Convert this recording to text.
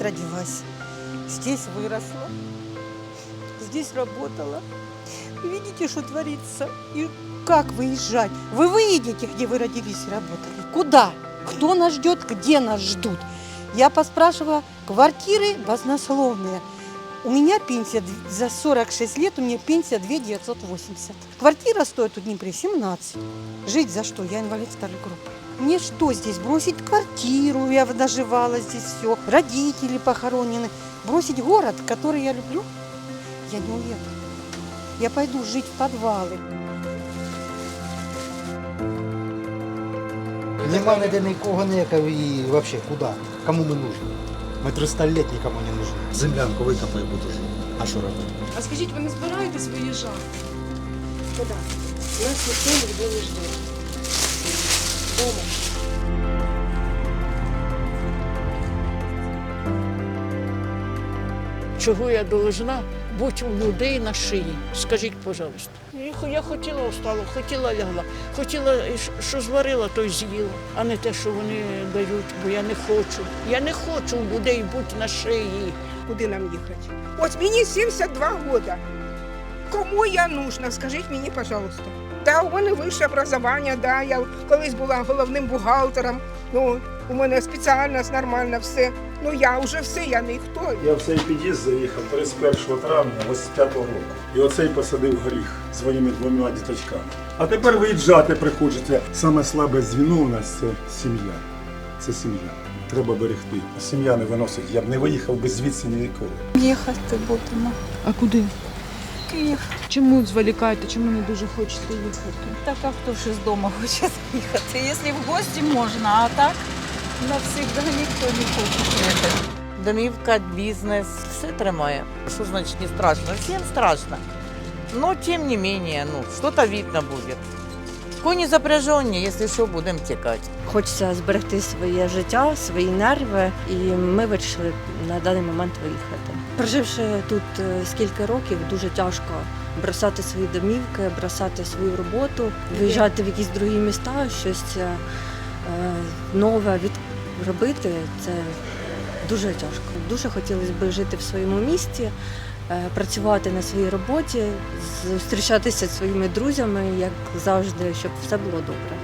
родилась, здесь выросла, здесь работала. Видите, что творится. И как выезжать? Вы выедете, где вы родились и работали. Куда? Кто нас ждет, где нас ждут? Я поспрашивала, квартиры баснословные. У меня пенсия д- за 46 лет, у меня пенсия 2 980. Квартира стоит у Днепре 17. Жить за что? Я инвалид второй группы. Мне что здесь? Бросить квартиру, я доживала здесь все. Родители похоронены. Бросить город, который я люблю? Я не уеду. Я пойду жить в подвалы. Нема ніде нікого ніякого і взагалі куди? Кому ми нужні? Ми 300 лет нікому не нужні. Землянку викопай буду жити. А що робити? А скажіть, ви не збираєтесь виїжджати? Куди? Нас ніхто ніде не жде. Дома. Чого я должна бути у людей на шиї? Скажіть, пожалуйста. Я хотіла встала, хотіла лягла, хотіла, що зварила, то й з'їла, а не те, що вони дають, бо я не хочу. Я не хочу у людей бути на шиї. Куди нам їхати? Ось мені 72 роки. Кому я нужна? Скажіть мені, пожалуйста. Да, у мене вище образування, да, я колись була головним бухгалтером. Ну, у мене спеціальність нормальна, все. Ну я вже все, я ніхто. Я в цей під'їзд заїхав 31 травня 85 року. І оцей посадив горіх своїми двома діточками. А тепер виїжджати приходиться. Саме слабе звіно у нас це сім'я. Це сім'я. Треба берегти. Сім'я не виносить. Я б не виїхав би звідси ніколи. Їхати будемо. А куди? Київ. Чому зволікаєте? Чому не дуже хочете їхати? Так а хто ж з дому хоче їхати? Якщо в гості можна, а так навсегда ніхто не хоче їхати. Домівка, бізнес, все тримає. Що значить не страшно? Всім страшно. Но тим не менее, ну, что-то видно будет. Коні запряжені, якщо що, будемо тікати. Хочеться зберегти своє життя, свої нерви, і ми вирішили на даний момент виїхати. Проживши тут е, скільки років, дуже тяжко бросати свої домівки, бросати свою роботу, виїжджати в якісь другі міста, щось е, нове від робити. Це дуже тяжко. Дуже хотілося б жити в своєму місті, е, працювати на своїй роботі, зустрічатися зі своїми друзями, як завжди, щоб все було добре.